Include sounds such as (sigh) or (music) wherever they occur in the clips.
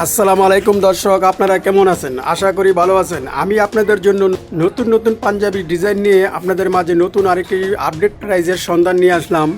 আসসালামু আলাইকুম দর্শক, আপনারা কেমন আছেন? আশা করি ভালো আছেন। আমি আপনাদের জন্য নতুন নতুন পাঞ্জাবি ডিজাইন নিয়ে আপনাদের মাঝে নতুন আরেকটি আপডেট প্রাইজের সন্ধান নিয়ে আসলাম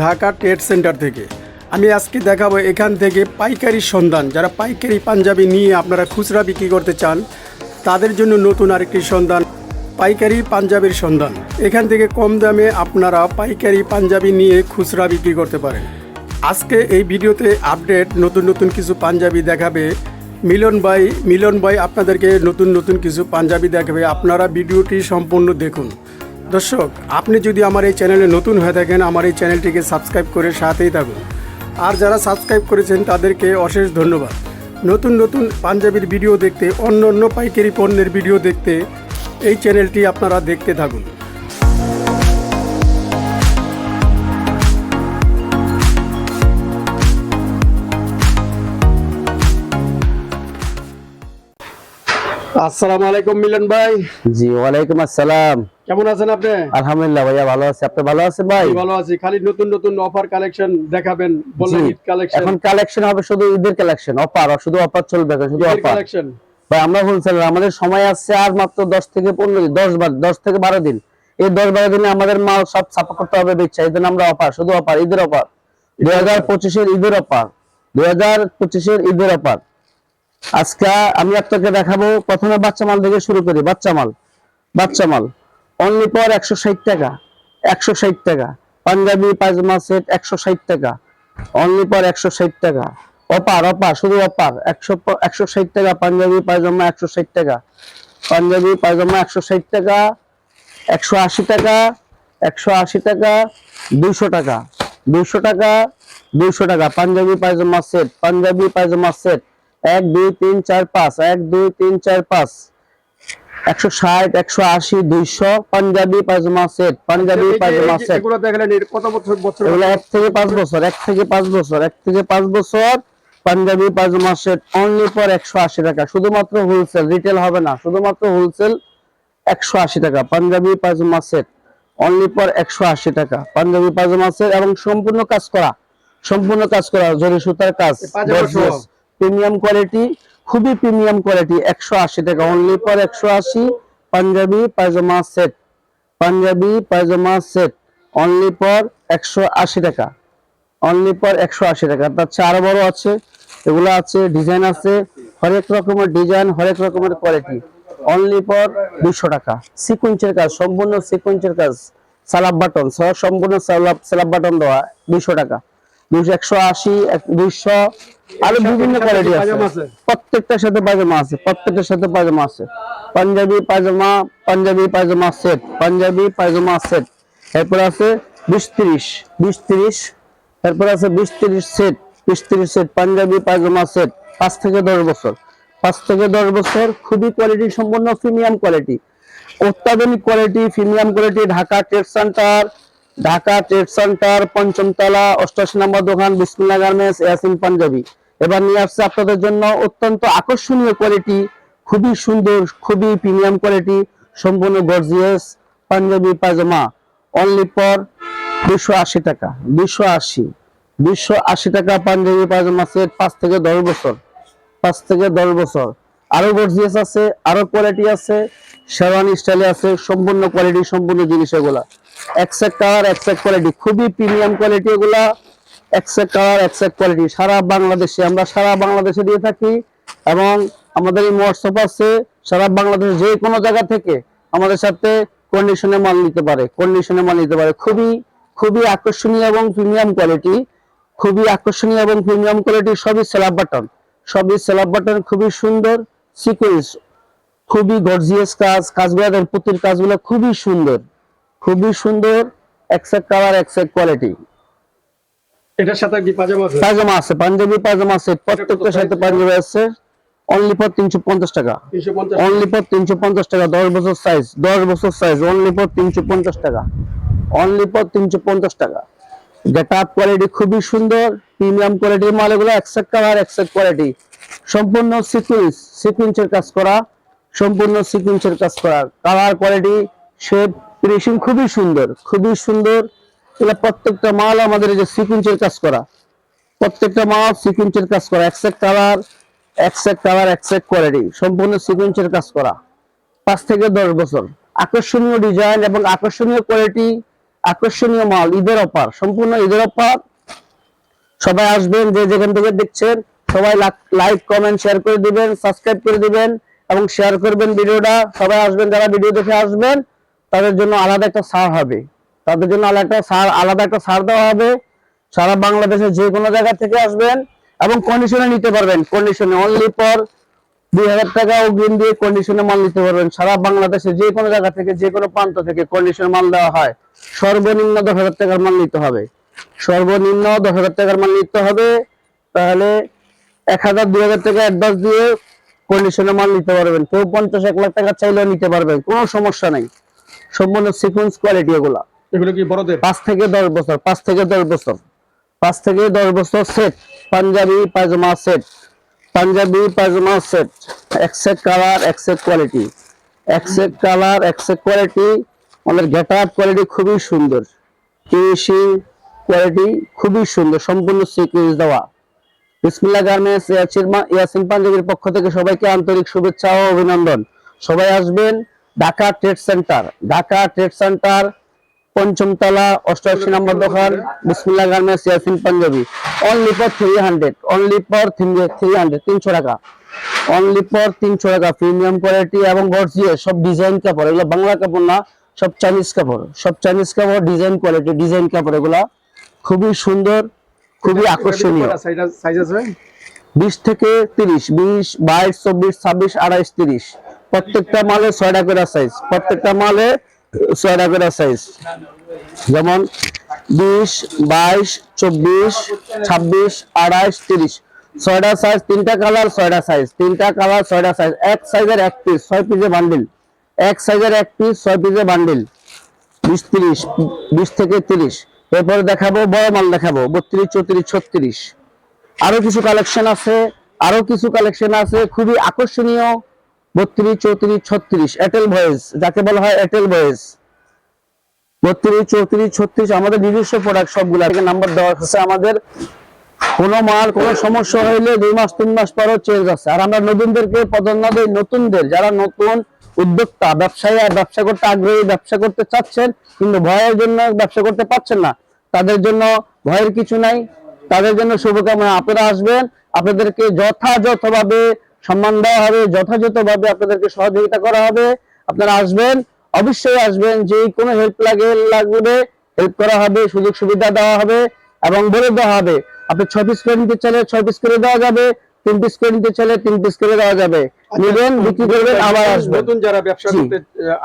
ঢাকা ট্রেড সেন্টার থেকে। আমি আজকে দেখাবো এখান থেকে পাইকারি সন্ধান। যারা পাইকারি পাঞ্জাবি নিয়ে আপনারা খুচরা বিক্রি করতে চান, তাদের জন্য নতুন আরেকটি সন্ধান, পাইকারি পাঞ্জাবির সন্ধান। এখান থেকে কম দামে আপনারা পাইকারি পাঞ্জাবি নিয়ে খুচরা বিক্রি করতে পারেন। আজকে এই ভিডিওতে আপডেট নতুন নতুন কিছু পাঞ্জাবি দেখাবে। মিলন ভাই মিলন ভাই আপনাদেরকে নতুন নতুন কিছু পাঞ্জাবি দেখাবে। আপনারা ভিডিওটি সম্পূর্ণ দেখুন। দর্শক, আপনি যদি আমার এই চ্যানেলে নতুন হয়ে থাকেন, আমার এই চ্যানেলটিকে সাবস্ক্রাইব করে সাথেই থাকুন। আর যারা সাবস্ক্রাইব করেছেন, তাদেরকে অশেষ ধন্যবাদ। নতুন নতুন পাঞ্জাবির ভিডিও দেখতে, অন্য অন্য পাইকারি পণ্যের ভিডিও দেখতে এই চ্যানেলটি আপনারা দেখতে থাকুন। আসসালামু আলাইকুম মিলন ভাই। জি ওয়ালাইকুম আসসালাম। কেমন আছেন আপনি? আলহামদুলিল্লাহ ভাইয়া ভালো আছি। আপনি ভালো আছেন ভাই? ভালো আছি। খালি নতুন নতুন অফার কালেকশন দেখাবেন বললেন ঈদ কালেকশন এখন কালেকশন হবে শুধু ঈদের কালেকশন অফার শুধু অফার চলবে শুধু অফার কালেকশন ভাই আমরা হোলসেলার আমাদের সময় আছে আর মাত্র দশ থেকে পনেরো দিন দশ বার দশ থেকে বারো দিন। এই দশ বারো দিনে আমাদের মাল সব ছাপা করতে হবে বেচা এই জন্য আমরা অফার শুধু অফার ঈদের অফার দুই হাজার পঁচিশের ঈদের অফার দুই হাজার পঁচিশের ঈদের অফার আজকে আমি আপনাকে দেখাবো, প্রথমে বাচ্চা মাল থেকে শুরু করি। বাচ্চা মাল বাচ্চা মাল। অনলি পর একশো ষাট টাকা, একশো ষাট টাকা। পাঞ্জাবি, পায়জামা সেট একশো ষাট টাকা। অনলি পর একশো ষাট টাকা। অপার অপার, শুধু অপার। একশো একশো ষাট টাকা পাঞ্জাবি, পায়জামা একশো ষাট টাকা। পাঞ্জাবি, পায়জামা একশো ষাট টাকা, একশো আশি টাকা, একশো আশি টাকা, দুইশো টাকা। দুইশো টাকা দুইশো টাকা। পাঞ্জাবি, পায়জামা সেট, পাঞ্জাবি, পায়জামা সেট। এক দুই তিন চার পাঁচ। এক দুই তিন চার পাঁচ। একশো ষাট একশো আশি দুইশো। পাঞ্জাবি পায়জামা সেট। পাঞ্জাবি পায়জামা সেট। এগুলো দেখালেন এর কত বছর বছর এগুলো এক থেকে পাঁচ বছর এক থেকে পাঁচ বছর এক থেকে পাঁচ বছর। পাঞ্জাবি পায়জামা সেট অনলি ফর একশো আশি টাকা। শুধুমাত্র হোলসেল রিটেল হবে না শুধুমাত্র হোলসেল একশো আশি টাকা। পাঞ্জাবি পায়জামা সেট অনলি ফর একশো আশি টাকা। পাঞ্জাবি পায়জামা সেট এবং সম্পূর্ণ কাজ করা সম্পূর্ণ কাজ করা জরি সুতার কাজ। প্রিমিয়াম কোয়ালিটি, খুবই প্রিমিয়াম কোয়ালিটি, একশো আশি টাকা। অনলি ফর একশো আশি, পাঞ্জাবি, পায়জামা set Punjabi, pyjama set only for একশো আশি টাকা। অনলি ফর একশো আশি টাকা। তার চেয়ে আরও বড় আছে, এগুলো আছে ডিজাইন আছে, হরেক রকমের ডিজাইন হরেক রকমের কোয়ালিটি অনলি ফর দুশো টাকা। সিকুয়েন্সের কাজ, সম্পূর্ণ সিকুয়েন্সের কাজ। সালাব বাটন সম্পূর্ণ সালাব সালাব বাটন দেওয়া, দুইশো টাকা। দুইশো একশো আশি দুইশো আরও বিভিন্ন কোয়ালিটি আছে। প্রত্যেকটার সাথে পায়জামা আছে প্রত্যেকটার সাথে পায়জামা আছে। পাঞ্জাবি পায়জামা পাঞ্জাবি পায়জামা সেট পাঞ্জাবি পায়জামা সেট এরপর আছে বিশ তিরিশ বিশ তিরিশ এরপর আছে বিশ তিরিশ সেট বিশ তিরিশ সেট পাঞ্জাবি পায়জামা সেট পাঁচ থেকে দশ বছর। পাঁচ থেকে দশ বছর খুবই কোয়ালিটি সম্পূর্ণ প্রিমিয়াম কোয়ালিটি অত্যাধুনিক quality premium quality Dhaka trade centre Dhaka trade centre, পঞ্চমতলা অষ্টাশি নম্বর দোকান বিসমিল্লা গার্মেন্টস, ইয়াসিন পাঞ্জাবি। এবার নিয়ে আসছে আপনাদের জন্য অত্যন্ত আকর্ষণীয় কোয়ালিটি খুবই সুন্দর, খুবই প্রিমিয়াম কোয়ালিটি সম্পূর্ণ গর্জিয়াস পাঞ্জাবি পায়জামা অনলি ফর দুশো আশি টাকা দুশো আশি দুশো আশি টাকা পাঞ্জাবি পায়জামা সেট পাঁচ থেকে দশ বছর, পাঁচ থেকে দশ বছর। আরও গর্জিয়াস আছে, আরও কোয়ালিটি আছে, শেরওয়ানি স্টাইলে আছে, সম্পূর্ণ কোয়ালিটি সম্পূর্ণ জিনিস এগুলা। এক্সেক কালার এক্সেক কোয়ালিটি খুবই প্রিমিয়াম কোয়ালিটি এগুলা। এক্সেক কালার এক্সেক কোয়ালিটি সারা বাংলাদেশে, আমরা সারা বাংলাদেশে দিয়ে থাকি এবং আমাদের এই হোয়াটসঅ্যাপ আছে। সারা বাংলাদেশ যে কোনো জায়গা থেকে আমাদের সাথে কন্ডিশনে মাল নিতে পারে। কন্ডিশনে মাল নিতে পারে। খুবই খুবই আকর্ষণীয় এবং প্রিমিয়াম কোয়ালিটি খুবই আকর্ষণীয় এবং প্রিমিয়াম কোয়ালিটি সবই সেলাব বাটন সবই সেলাব বাটন খুবই সুন্দর। সিকোয়েন্স খুবই গর্জিয়াস কাজ। কাজগুলো পুতির কাজগুলো খুবই সুন্দর। খুবই সুন্দর এক্সেক কালার এক্সেক কোয়ালিটি এটার সাথে কি পাজামা আছে? পায়জামা আছে পাঞ্জাবি পায়জামা আছে প্রত্যেকটার সাথে পাঞ্জাবি আছে। অনলি ফর তিনশো পঞ্চাশ টাকা। 350 অনলি ফর তিনশো পঞ্চাশ টাকা দশ বছর সাইজ দশ বছর সাইজ অনলি ফর তিনশো পঞ্চাশ টাকা। অনলি ফর তিনশো পঞ্চাশ টাকা। গেট কোয়ালিটি খুবই সুন্দর প্রিমিয়াম কোয়ালিটির মাল এগুলো একসেক কালার একসেক কোয়ালিটি সম্পূর্ণ সিকুয়েন্স সিকুয়েন্সের কাজ করা সম্পূর্ণ সিকুয়েন্সের কাজ করা। কালার কোয়ালিটি শেপ ফিনিশিং খুবই সুন্দর খুবই সুন্দর। এগুলো প্রত্যেকটা মাল আমাদের যে সিকুয়েন্সের কাজ করা। প্রত্যেকটা মাল সিকুয়েন্সের কাজ করা। Exact colour exact colour exact quality সম্পূর্ণ সিকুয়েন্সের কাজ করা। পাঁচ থেকে দশ বছর। আকর্ষণীয় ডিজাইন এবং আকর্ষণীয় কোয়ালিটি আকর্ষণীয় মাল, ঈদের অফার সম্পূর্ণ ঈদের অফার সবাই আসবেন, যে যেখান থেকে দেখছেন, সবাই লাইক কমেন্ট শেয়ার করে দিবেন সাবস্ক্রাইব করে দিবেন এবং শেয়ার করবেন ভিডিওটা। সবাই আসবেন, যারা ভিডিও দেখে আসবেন তাদের জন্য আলাদা একটা ছাড় হবে। তাদের জন্য আলাদা একটা ছাড় আলাদা একটা ছাড় দেওয়া হবে। সারা বাংলাদেশে যে কোনো জায়গা থেকে আসবেন এবং কন্ডিশনে নিতে পারবেন। কন্ডিশনে অনলি পর দুই হাজার টাকা অগ্রিম দিয়ে কন্ডিশনে মাল নিতে পারবেন। সারা বাংলাদেশে যে কোনো জায়গা থেকে, যে কোনো প্রান্ত থেকে কন্ডিশনে মাল দেওয়া হয়। সর্বনিম্ন দশ হাজার টাকার মাল নিতে হবে। সর্বনিম্ন দশ হাজার টাকার মাল নিতে হবে। তাহলে এক হাজার, দুই হাজার টাকা অ্যাডভান্স দিয়ে কন্ডিশনে মাল নিতে পারবেন। কেউ পঞ্চাশ, এক লাখ টাকা চাইলেও নিতে পারবেন। কোনো সমস্যা নাই। সম্পূর্ণ সিকুয়েন্স কোয়ালিটি এগুলা। এগুলো কি বড়দের? পাঁচ থেকে দশ বছর পাঁচ থেকে দশ বছর। পাঁচ থেকে দশ বছর সেট পাঞ্জাবি পায়জামা সেট পাঞ্জাবি পায়জামা set exact colour exact quality exact colour exact quality আমাদের গেট আপ কোয়ালিটি খুবই সুন্দর। ফিনিশিং কোয়ালিটি খুবই সুন্দর সম্পূর্ণ সিকুয়েন্স দেওয়া। বিসমিল্লাহ গার্মেন্টস ইয়াসিন পাঞ্জাবির পক্ষ থেকে সবাইকে আন্তরিক শুভেচ্ছা ও অভিনন্দন। সবাই আসবেন Dhaka trade centre Dhaka trade centre পঞ্চমতলা অষ্টআশি নম্বর দোকান Bismillah garments Yasin Punjabi. Only for three hundred only for three hundred তিনশো টাকা। অনলি ফর তিনশো টাকা প্রিমিয়াম কোয়ালিটি এবং গর্জিয়াস সব ডিজাইন কাপড় এগুলো বাংলা কাপড় না সব চাইনিজ কাপড়। সব চাইনিজ কাপড় ডিজাইন কোয়ালিটি ডিজাইন কাপড় এগুলা খুবই সুন্দর খুবই আকর্ষণীয়। বিশ থেকে তিরিশ বিশ বাইশ চব্বিশ ছাব্বিশ আড়াইশ তিরিশ। প্রত্যেকটা মালে ছয়টা করে সাইজ প্রত্যেকটা মালে ছয়টা করে সাইজ যেমন বিশ, বাইশ, চব্বিশ, ছাব্বিশ, আড়াইশ, তিরিশ। ছয়টা সাইজ তিনটা কালার ছয়টা সাইজ তিনটা কালার ছয়টা সাইজ এক সাইজের এক পিস ছয় পিসে বান্ডিল এক সাইজের এক পিস ছয় পিসে বান্ডিল বিশ, তিরিশ, বিশ থেকে তিরিশ। এরপরে দেখাবো, বড় মাল দেখাবো, বত্রিশ, চৌত্রিশ, ছত্রিশ। আরও কিছু কালেকশন আছে, আরও কিছু কালেকশন আছে, খুবই আকর্ষণীয়। বত্রিশ, চৌত্রিশ, ছত্রিশ। এয়ারটেল ভয়েস যাকে বলা হয় এয়ারটেল ভয়েস বত্রিশ, চৌত্রিশ, ছত্রিশ, আমাদের নিজস্ব প্রোডাক্ট সবগুলো। নাম্বার দেওয়া আছে আমাদের। কোনো মাল, কোনো সমস্যা হইলে দুই মাস, তিন মাস পরও চেঞ্জ আছে। আর আমরা নতুনদেরকে প্রাধান্য দিই নতুনদের, যারা নতুন উদ্যোক্তা, ব্যবসায়ী আর ব্যবসা করতে আগ্রহী, ব্যবসা করতে চাচ্ছেন, কিন্তু ভয়ের জন্য ব্যবসা করতে পারছেন না, তাদের জন্য ভয়ের কিছু নাই। তাদের জন্য শুভকামনা। আপনারা আসবেন, আপনাদেরকে যথাযথভাবে সম্মান দেওয়া হবে যথাযথভাবে আপনাদেরকে সহযোগিতা করা হবে। আপনারা আসবেন অবশ্যই আসবেন যে কোনো হেল্প লাগে লাগবে হেল্প করা হবে সুযোগ সুবিধা দেওয়া হবে এবং বলে দেওয়া হবে। আপনি ছয় পিস করে নিতে চাইলে ছয় পিস করে দেওয়া যাবে তিন পিস করে নিতে চাইলে তিন পিস করে দেওয়া যাবে। নেবেন বিক্রি করবেন আবার আসবেন। নতুন যারা ব্যবসা করতে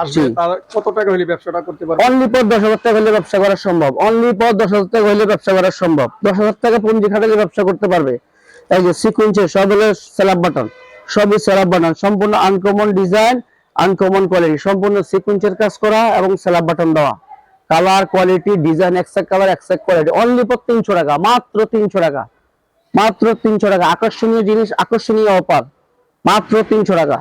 আসবে তারা কত টাকা হলে ব্যবসাটা করতে পারবে? অনলি পর দশ হাজার টাকা হলে ব্যবসা করা সম্ভব। অনলি পর দশ হাজার টাকা হলে ব্যবসা করা সম্ভব। দশ হাজার টাকা পুঞ্জি খাটালে ব্যবসা করতে পারবে। এই যে সিকুয়েন্সের সব হলো সেলাপ বাটন সবই সেলাপ বাটন সম্পূর্ণ আনকমন ডিজাইন আনকমন কোয়ালিটি সম্পূর্ণ সিকুয়েন্সের কাজ করা এবং সেলাপ বাটন দেওয়া। Colour quality design exact colour exact quality only for তিনশো টাকা, মাত্র তিনশো টাকা। মাত্র তিনশো টাকা। আকর্ষণীয় জিনিস, আকর্ষণীয় অফার মাত্র তিনশো টাকা।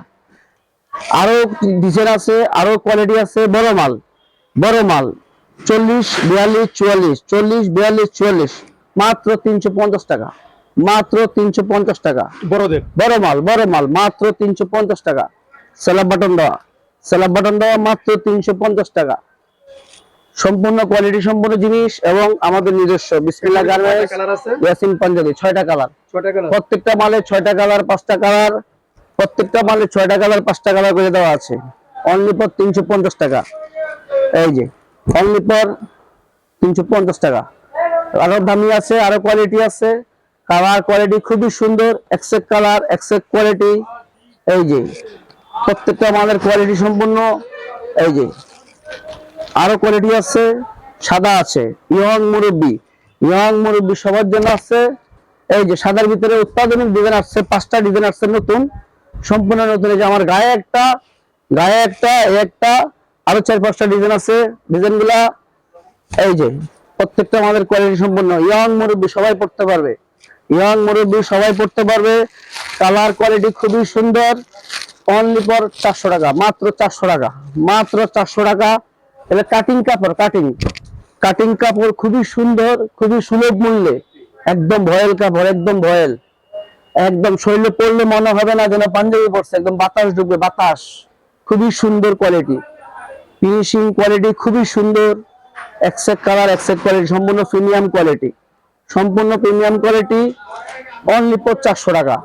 আরও ডিজাইন আছে, আরও কোয়ালিটি আছে, বড় মাল। বড় মাল। চল্লিশ, বিয়াল্লিশ, চুয়াল্লিশ। চল্লিশ, বিয়াল্লিশ, চুয়াল্লিশ। মাত্র তিনশো পঞ্চাশ টাকা। মাত্র তিনশো পঞ্চাশ টাকা। বড়দের? বড় মাল বড় মাল মাত্র তিনশো পঞ্চাশ টাকা। সেলাপ বাটন দেওয়া। সেলাপ বাটন দেওয়া মাত্র তিনশো পঞ্চাশ টাকা। সম্পূর্ণ কোয়ালিটি সম্পূর্ণ জিনিস এবং আমাদের নিজস্ব। বিসমিল্লাহ গার্মেন্টস ইয়াসিন পাঞ্জাবি ছয়টা কালার প্রত্যেকটা মালে ছয়টা কালার পাঁচটা কালার প্রত্যেকটা মালে ছয়টা কালার পাঁচটা কালার করে দেওয়া আছে। অনলি পর তিনশো পঞ্চাশ টাকা। এই যে অনলি পর তিনশো পঞ্চাশ টাকা। আরও দামি আছে আরও কোয়ালিটি আছে। কালার কোয়ালিটি খুবই সুন্দর এক্সেক কালার এক্সেক কোয়ালিটি এই যে, প্রত্যেকটা মালের কোয়ালিটি সম্পূর্ণ, এই যে, আরও কোয়ালিটি আছে, সাদা আছে ইয়ং মুরব্বি ইয়ং মুরব্বি সবার জন্য আছে, এই যে, সাদার ভিতরে অত্যাধুনিক ডিজাইন আসছে, পাঁচটা ডিজাইন আসছে নতুন, সম্পূর্ণ নতুন, এই যে আমার গায়ে একটা গায়ে একটা একটা, আরও চার পাঁচটা ডিজাইন আছে ডিজাইনগুলা, এই যে, প্রত্যেকটা আমাদের কোয়ালিটি সম্পূর্ণ ইয়ং মুরব্বি সবাই পড়তে পারবে। ইয়ং মুরব্বি সবাই পড়তে পারবে। কালার কোয়ালিটি খুবই সুন্দর। অনলি ফর চারশো টাকা, মাত্র চারশো টাকা, মাত্র চারশো টাকা। এটা কাটিং কাপড় কাটিং কাটিং কাপড় খুবই সুন্দর, খুবই সুলভ মূল্যে। একদম ভয়েল কাপড়, একদম ভয়েল। একদম শরীরে পড়লে মনে হবে না যেন পাঞ্জাবি পড়ছে একদম বাতাস ঢুকবে, বাতাস। খুবই সুন্দর কোয়ালিটি ফিনিশিং কোয়ালিটি খুবই সুন্দর। এক্সেট কালার এক্সেট কোয়ালিটি সম্পূর্ণ প্রিমিয়াম কোয়ালিটি সম্পূর্ণ প্রিমিয়াম কোয়ালিটি অনলি পর চারশো টাকা।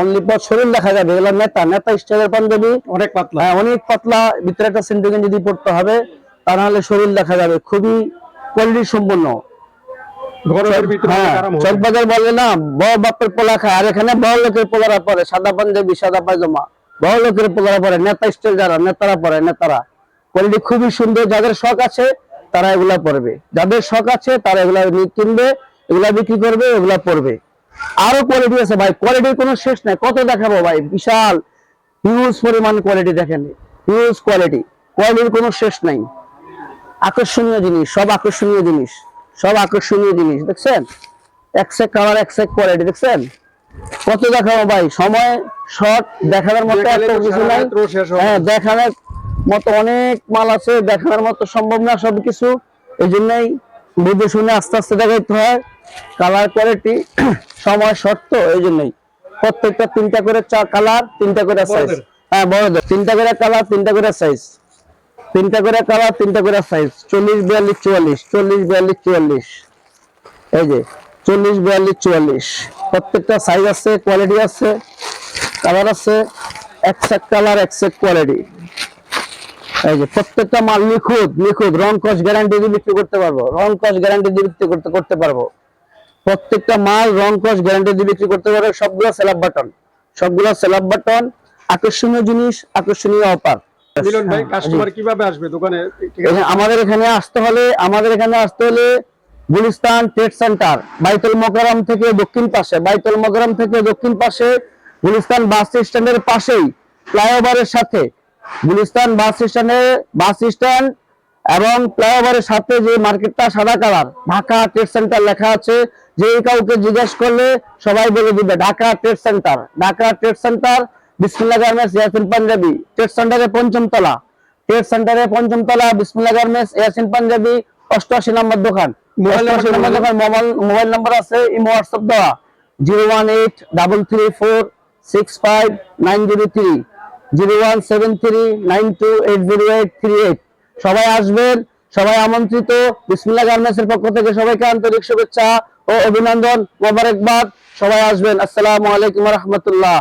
অনলি পর শরীর দেখা যাবে এগুলো নেতা নেতা স্টাইলের পাঞ্জাবি। অনেক পাতলা। হ্যাঁ অনেক পাতলা ভিতরে একটা সেন্টিমেন্ট যদি পড়তে হবে তা নাহলে শরীর দেখা যাবে। খুবই কোয়ালিটি ভিতরে হ্যাঁ অনেক আরাম হবে। চকবাজার বলে না বড় বাপের পোলা খায়। আর এখানে বড় লোকের পোলারা পরে সাদা পাঞ্জাবি সাদা পায়জামা। বড় লোকের পোলারা পরে নেতা স্টাইল যারা নেতারা পরে নেতারা। কোয়ালিটি খুবই সুন্দর যাদের শখ আছে তারা এগুলা পরবে। যাদের শখ আছে তারা এগুলা কিনবে। এগুলা বিক্রি করবে এগুলা পরবে আরও কোয়ালিটি আছে ভাই কোয়ালিটির কোনো শেষ নাই। কত দেখাবো ভাই? বিশাল হিউজ পরিমাণ কোয়ালিটি দেখেন। হিউজ কোয়ালিটি কোয়ালিটির কোনো শেষ নাই। আকর্ষণীয় জিনিস সব আকর্ষণীয় জিনিস সব আকর্ষণীয় জিনিস দেখছেন? একসেক কালার একসেক কোয়ালিটি দেখছেন? কত দেখাবো ভাই? সময় শর্ট দেখানোর মতো এত কিছু নাই। হ্যাঁ দেখানোর মতো অনেক মাল আছে দেখানোর মতো সম্ভব না সবকিছু। এই জন্যই বুঝে শুনে আস্তে আস্তে দেখাইতে হয়। কালার কোয়ালিটি (clears throat) সময় শর্ট তো এই জন্যই প্রত্যেকটা তিনটা করে চা কালার তিনটা করে সাইজ? হ্যাঁ বড়দের। তিনটা করে কালার তিনটা করে সাইজ তিনটা করে কালার তিনটা করে সাইজ চল্লিশ বিয়াল্লিশ চুয়াল্লিশ। চল্লিশ বিয়াল্লিশ চুয়াল্লিশ। এই যে চল্লিশ বিয়াল্লিশ চুয়াল্লিশ। প্রত্যেকটা সাইজ আছে কোয়ালিটি আছে কালার আছে একসেট কালার একসেট কোয়ালিটি এই যে প্রত্যেকটা মাল নিখুঁত নিখুঁত। রং কস গ্যারান্টি দিয়ে বিক্রি করতে পারব। রং কস গ্যারান্টি দিয়ে বিক্রি করতে করতে পারব। প্রত্যেকটা মাল রং কস গ্যারান্টি দিয়ে বিক্রি করতে পারব সবগুলো সেলাপ বাটন সবগুলো সেলাপ বাটন আকর্ষণীয় জিনিস আকর্ষণীয় অফার মিলন ভাই হ্যাঁ, কাস্টমার কীভাবে আসবে দোকানে? ঠিক আছে এখানে আমাদের এখানে আসতে হলে আমাদের এখানে আসতে হলে গুলিস্তান ট্রেড সেন্টার বাইতুল মোকারম থেকে দক্ষিণ পাশে বাইতুল মোকারম থেকে দক্ষিণ পাশে গুলিস্তান বাস স্ট্যান্ডের পাশেই ফ্লাইওভারের সাথে গুলিস্তান বাস স্ট্যান্ডে বাস স্ট্যান্ড এবং ফ্লাইওভারের সাথে যে মার্কেটটা সাদা কালার ঢাকা ট্রেড সেন্টার লেখা আছে যে কাউকে জিজ্ঞেস করলে সবাই বলে দিবে Dhaka trade centre Dhaka trade centre Bismillah garments Yasin Punjabi. Trade পঞ্চম তলা। ট্রেড পঞ্চম তলা বিসমিল্লাহ গার্মেন্টস ইয়াসিন পাঞ্জাবি অষ্টআশি নম্বর দোকান। মোবাইল নাম্বার আছে ইমো হোয়াটসঅ্যাপ দেওয়া। Zero one eight double three four six five nine zero three. Zero one seven three nine two eight zero eight three eight. সবাই আসবেন সবাই আমন্ত্রিত। বিসমিল্লাহ গার্মেন্টস এর পক্ষ থেকে সবাইকে আন্তরিক শুভেচ্ছা। ও অভিনন্দন মোবারকবাদ। সবাই আসবেন। আসসালামু আলাইকুম রহমতুল্লাহ।